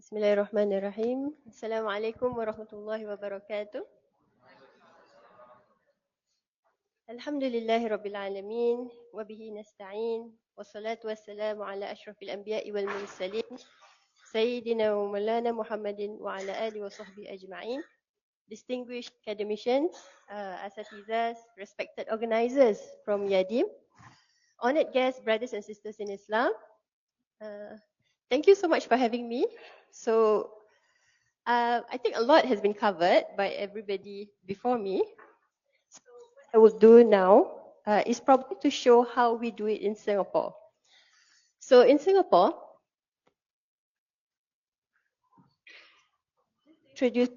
بسم الله الرحمن الرحيم السلام عليكم ورحمة الله وبركاته الحمد لله رب العالمين وبه نستعين والصلاة والسلام على أشرف الأنبياء والمرسلين سيدنا ومولانا محمد وعلى آله وصحبه أجمعين Distinguished academicians, uh, asatizas, respected organizers from Yadim, honored guests, brothers and sisters in Islam, uh, thank you so much for having me. So uh, I think a lot has been covered by everybody before me. So what I will do now uh, is probably to show how we do it in Singapore. So in Singapore, introduce,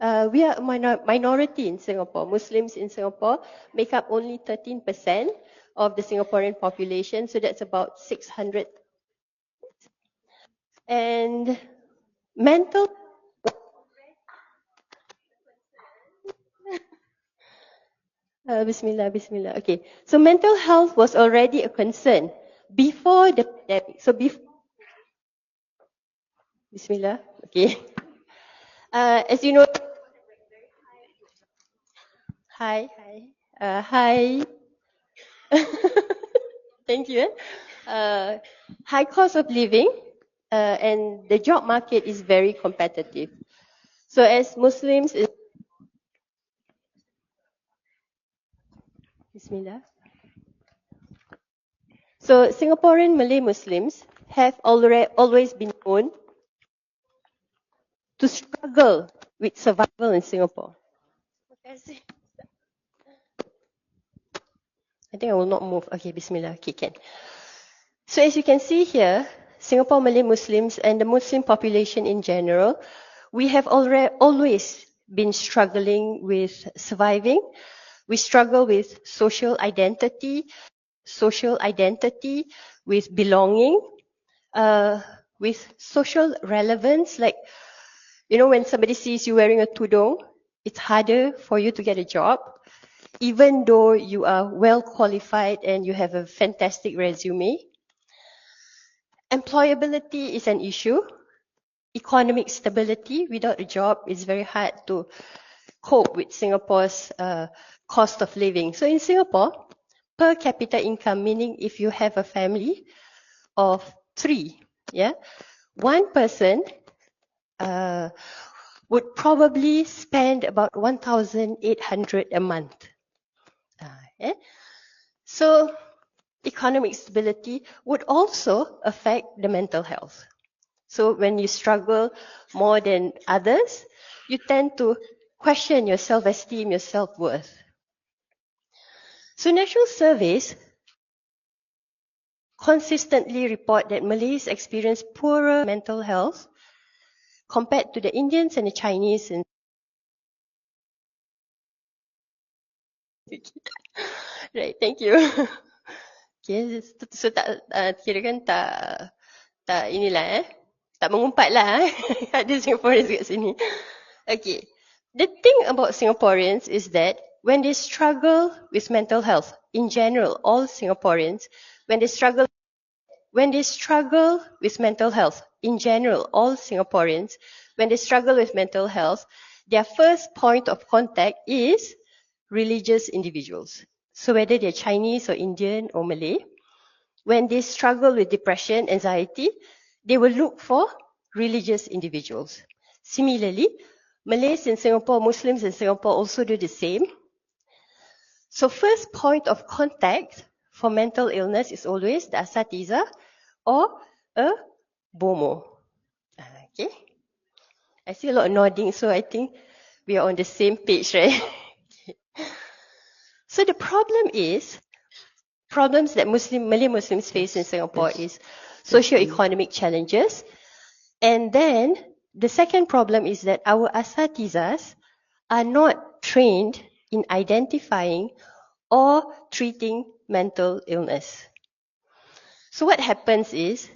uh, we are a minor, minority in Singapore. Muslims in Singapore make up only 13% of the Singaporean population, so that's about 600 and mental uh, Bismillah, Bismillah. Okay, so mental health was already a concern before the pandemic. So before Bismillah. Okay. Uh, as you know, hi, hi, uh, hi. Thank you. Uh, high cost of living uh, and the job market is very competitive. So as Muslims, Bismillah. So Singaporean Malay Muslims have already always been known to struggle with survival in Singapore. I think I will not move. Okay, Bismillah. Okay, can. So as you can see here, Singapore Malay Muslims and the Muslim population in general, we have already always been struggling with surviving. We struggle with social identity, social identity, with belonging, uh, with social relevance. Like, you know, when somebody sees you wearing a tudung, it's harder for you to get a job, even though you are well qualified and you have a fantastic resume. Employability is an issue. Economic stability without a job is very hard to cope with Singapore's uh, cost of living. So in Singapore, per capita income, meaning if you have a family of three, yeah, one person uh, would probably spend about 1,800 a month. Uh, yeah? So economic stability would also affect the mental health. So when you struggle more than others, you tend to question your self-esteem, your self-worth. So national surveys consistently report that Malays experience poorer mental health compared to the Indians and the Chinese. And right, thank you. Okay, so tak, uh, kira kan tak, tak inilah eh. Tak mengumpat lah eh. Ada Singaporeans kat sini. Okay. The thing about Singaporeans is that when they struggle with mental health, in general, all Singaporeans, when they struggle, when they struggle with mental health, in general, all Singaporeans, when they struggle with mental health, their first point of contact is religious individuals. So whether they're Chinese or Indian or Malay, when they struggle with depression, anxiety, they will look for religious individuals. Similarly, Malays in Singapore, Muslims in Singapore also do the same. So first point of contact for mental illness is always the asatiza or a bomo. Okay. I see a lot of nodding, so I think we are on the same page, right? So the problem is, problems that Muslim, Malay Muslims face in Singapore is socio-economic mm-hmm. challenges. And then the second problem is that our asatizas are not trained in identifying or treating mental illness. So what happens is,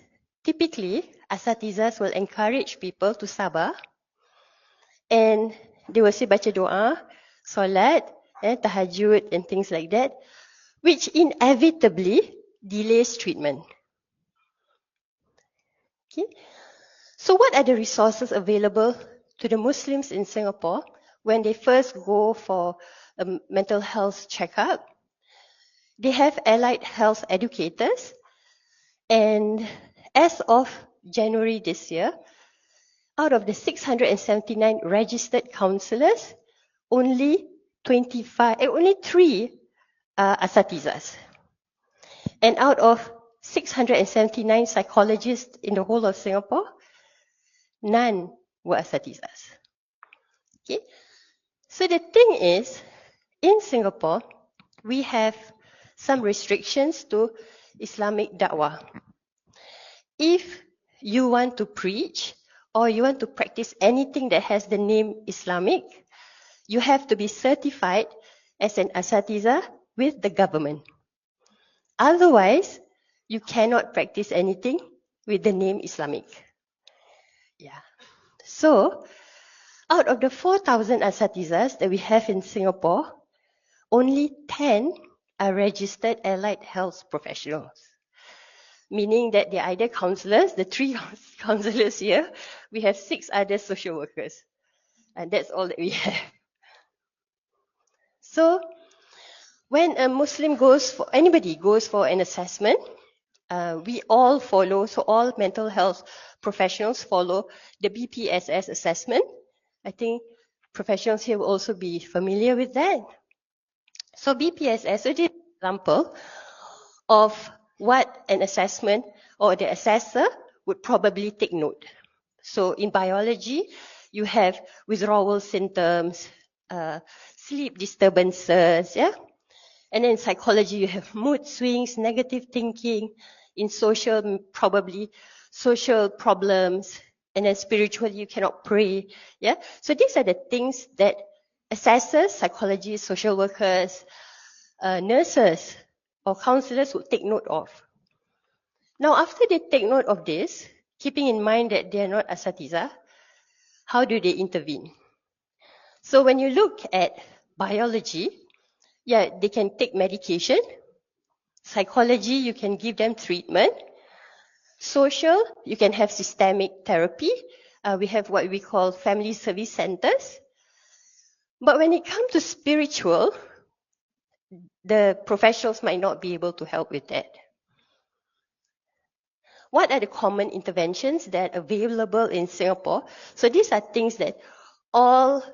typically, asatizas will encourage people to sabah and they will say baca doa, solat, eh, tahajud and things like that, which inevitably delays treatment. Okay. So what are the resources available to the Muslims in Singapore when they first go for a mental health checkup? They have allied health educators and as of January this year, out of the 679 registered counselors, only 25, eh, only three are asatizas. And out of 679 psychologists in the whole of Singapore, none were asatizas. Okay. So the thing is, in Singapore, we have some restrictions to Islamic da'wah. If you want to preach or you want to practice anything that has the name Islamic, you have to be certified as an asatiza with the government. Otherwise, you cannot practice anything with the name Islamic. Yeah. So, out of the 4,000 asatizas that we have in Singapore, only 10 are registered allied health professionals. Meaning that they're either counselors, the three counselors here, we have six other social workers. And that's all that we have. So, when a Muslim goes for, anybody goes for an assessment, uh, we all follow, so all mental health professionals follow the BPSS assessment. I think professionals here will also be familiar with that. So BPSS is an example of what an assessment or the assessor would probably take note. So in biology, you have withdrawal symptoms, uh, sleep disturbances, yeah? And then in psychology, you have mood swings, negative thinking. In social, probably social problems. And then spiritually, you cannot pray, yeah? So these are the things that assessors, psychologists, social workers, uh, nurses, or counselors would take note of. Now, after they take note of this, keeping in mind that they are not asatiza, how do they intervene? So when you look at biology, yeah, they can take medication. Psychology, you can give them treatment. Social, you can have systemic therapy. Uh, we have what we call family service centers. But when it comes to spiritual, the professionals might not be able to help with that. What are the common interventions that are available in Singapore? So these are things that all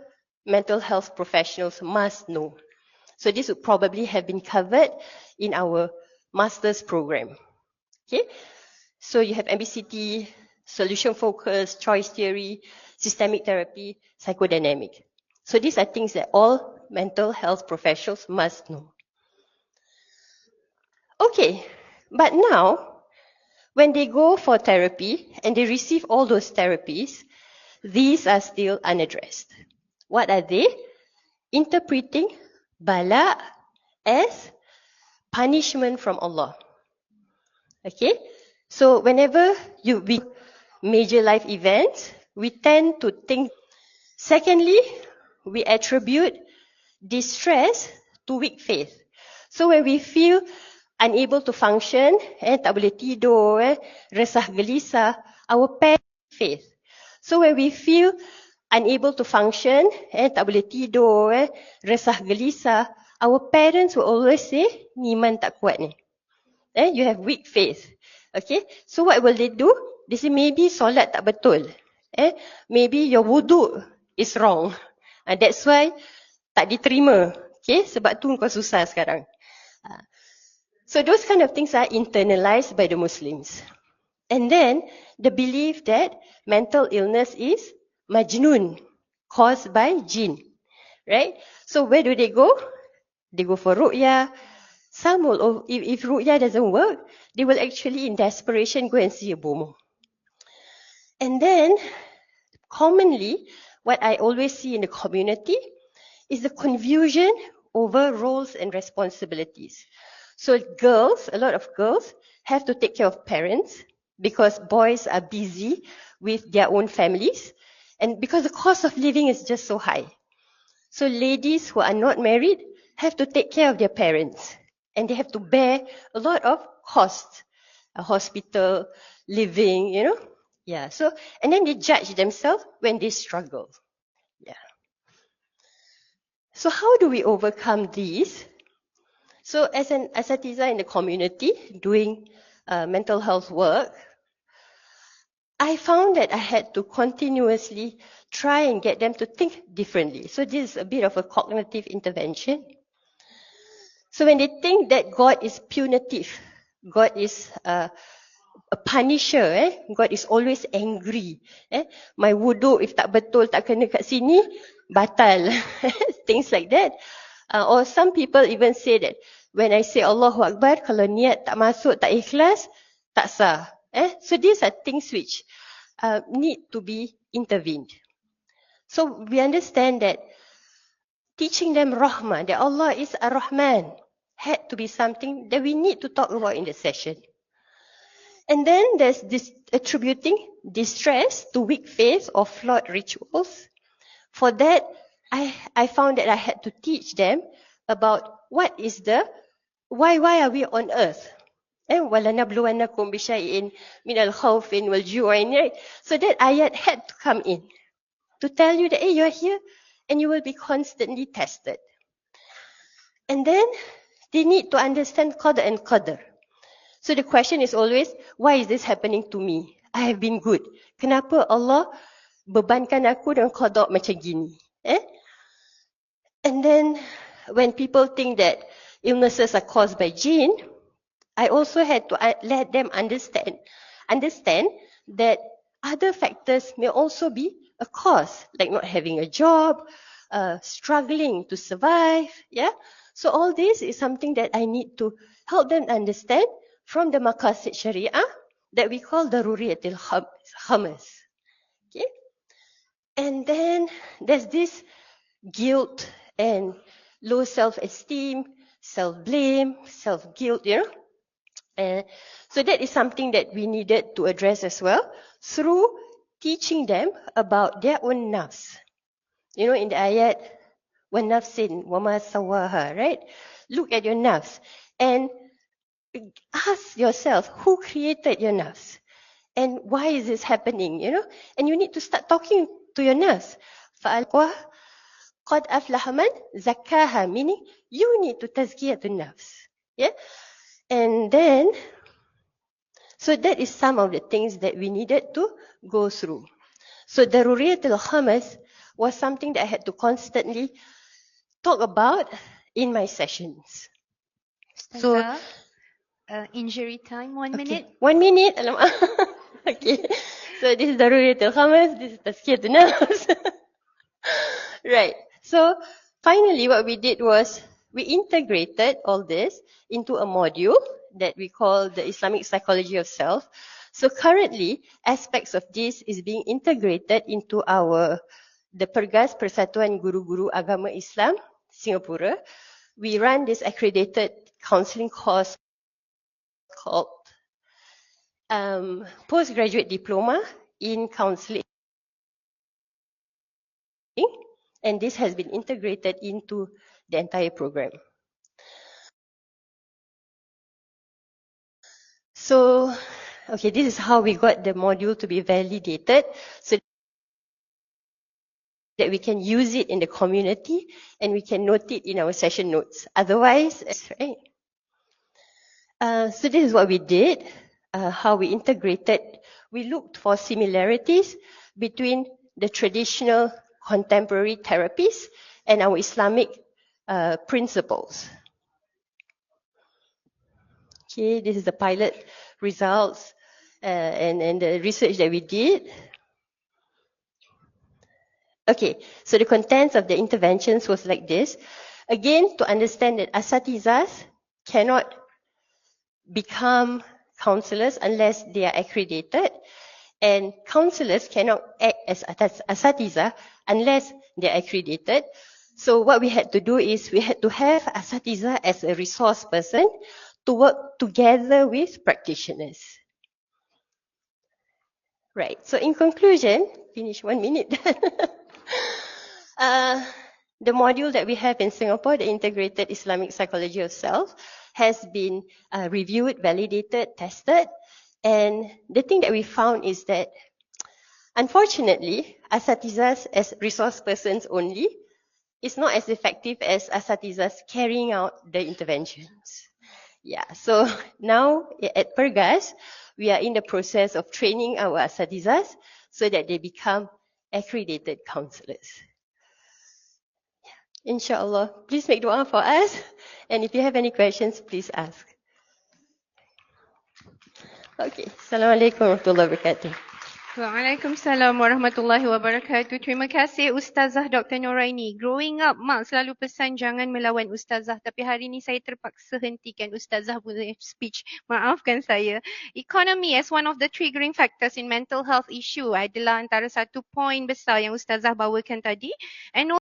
mental health professionals must know. So this would probably have been covered in our master's program. Okay. So you have MBCT, solution focus, choice theory, systemic therapy, psychodynamic. So these are things that all mental health professionals must know. Okay, but now, when they go for therapy and they receive all those therapies, these are still unaddressed. What are they? Interpreting bala as punishment from Allah. Okay? So whenever you we major life events, we tend to think secondly, we attribute distress to weak faith. So when we feel unable to function, eh, tak boleh tidur, eh, resah gelisah, our parents faith. So when we feel unable to function, eh, tak boleh tidur, eh, resah gelisah, our parents will always say, ni iman tak kuat ni. Eh, you have weak faith. Okay, so what will they do? They say maybe solat tak betul. Eh, maybe your wudu is wrong. And that's why tak diterima. Okay, sebab tu kau susah sekarang. Uh, so those kind of things are internalized by the Muslims. And then the belief that mental illness is majnun, caused by jinn. Right? So where do they go? They go for ru'ya. Some will, oh, if, if ru'ya doesn't work, they will actually in desperation go and see a bomo. And then, commonly, what I always see in the community is the confusion over roles and responsibilities. So girls, a lot of girls, have to take care of parents because boys are busy with their own families and because the cost of living is just so high. So ladies who are not married have to take care of their parents and they have to bear a lot of costs, a hospital, living, you know, Yeah. So, and then they judge themselves when they struggle. Yeah. So how do we overcome these? So as an asatiza in the community doing uh, mental health work, I found that I had to continuously try and get them to think differently. So this is a bit of a cognitive intervention. So when they think that God is punitive, God is uh, a punisher, eh? God is always angry. Eh? My wudu if tak betul tak kena kat sini, batal. Things like that. Uh, or some people even say that when I say Allahu Akbar, kalau niat tak masuk, tak ikhlas, tak sah. Eh? So these are things which uh, need to be intervened. So we understand that teaching them Rahman, that Allah is a Rahman, had to be something that we need to talk about in the session. And then there's this attributing distress to weak faith or flawed rituals. For that, I, I found that I had to teach them about what is the, why, why are we on earth? And وَلَنَبْلُوَنَّكُمْ بِشَيْءٍ مِنَ الْخَوْفِ وَالْجُوعِ right? So that ayat had to come in to tell you that, hey, you're here and you will be constantly tested. And then they need to understand qadr and qadr. So the question is always, why is this happening to me? I have been good. Kenapa Allah bebankan aku dengan qadar macam gini? Eh? And then when people think that illnesses are caused by jinn, I also had to let them understand, understand that other factors may also be a cause, like not having a job, uh, struggling to survive. Yeah. So all this is something that I need to help them understand from the Maqasid Sharia that we call the Ruriyatil Khamas. Okay. And then there's this guilt and low self-esteem, self-blame, self-guilt, you know. And so that is something that we needed to address as well through teaching them about their own nafs. You know, in the ayat, وَنَفْسٍ وَمَا سَوَّاهَا, right? Look at your nafs and ask yourself, who created your nafs? And why is this happening, you know? And you need to start talking to your nafs. فَأَلْقَوَا قَدْ أَفْلَحَ مَنْ زَكَّاهَا Meaning, you need to tazkiyah the nafs. Yeah? And then, so that is some of the things that we needed to go through. So Daruriyat al-Khamas was something that I had to constantly talk about in my sessions. So, uh, injury time, one okay. minute. One minute. okay. So this is Daruriyat al-Khamas, this is Tazkiyat al-Nafs. right. So finally what we did was we integrated all this into a module that we call the Islamic Psychology of Self. So currently, aspects of this is being integrated into our the Pergas Persatuan Guru-Guru Agama Islam Singapura. We run this accredited counseling course called um, Postgraduate Diploma in Counseling. And this has been integrated into the entire program. So, okay, this is how we got the module to be validated so that we can use it in the community and we can note it in our session notes. Otherwise, right. Uh, so this is what we did, uh, how we integrated. We looked for similarities between the traditional contemporary therapies and our Islamic uh, principles. Okay, this is the pilot results uh, and, and the research that we did. Okay, so the contents of the interventions was like this. Again, to understand that asatizas cannot become counselors unless they are accredited, and counselors cannot act as asatiza unless they are accredited. So what we had to do is we had to have asatiza as a resource person to work together with practitioners. Right. So in conclusion, finish one minute. uh, the module that we have in Singapore, the Integrated Islamic Psychology of Self, has been uh, reviewed, validated, tested. And the thing that we found is that Unfortunately, asatizas as resource persons only is not as effective as asatizas carrying out the interventions. Yeah, so now at Pergas, we are in the process of training our asatizas so that they become accredited counselors. Inshallah, please make dua for us. And if you have any questions, please ask. Okay, Assalamualaikum warahmatullahi wabarakatuh. Waalaikumsalam warahmatullahi wabarakatuh. Terima kasih Ustazah Dr. Noraini. Growing up, Mak selalu pesan jangan melawan Ustazah. Tapi hari ini saya terpaksa hentikan Ustazah punya speech. Maafkan saya. Economy as one of the triggering factors in mental health issue adalah antara satu poin besar yang Ustazah bawakan tadi. And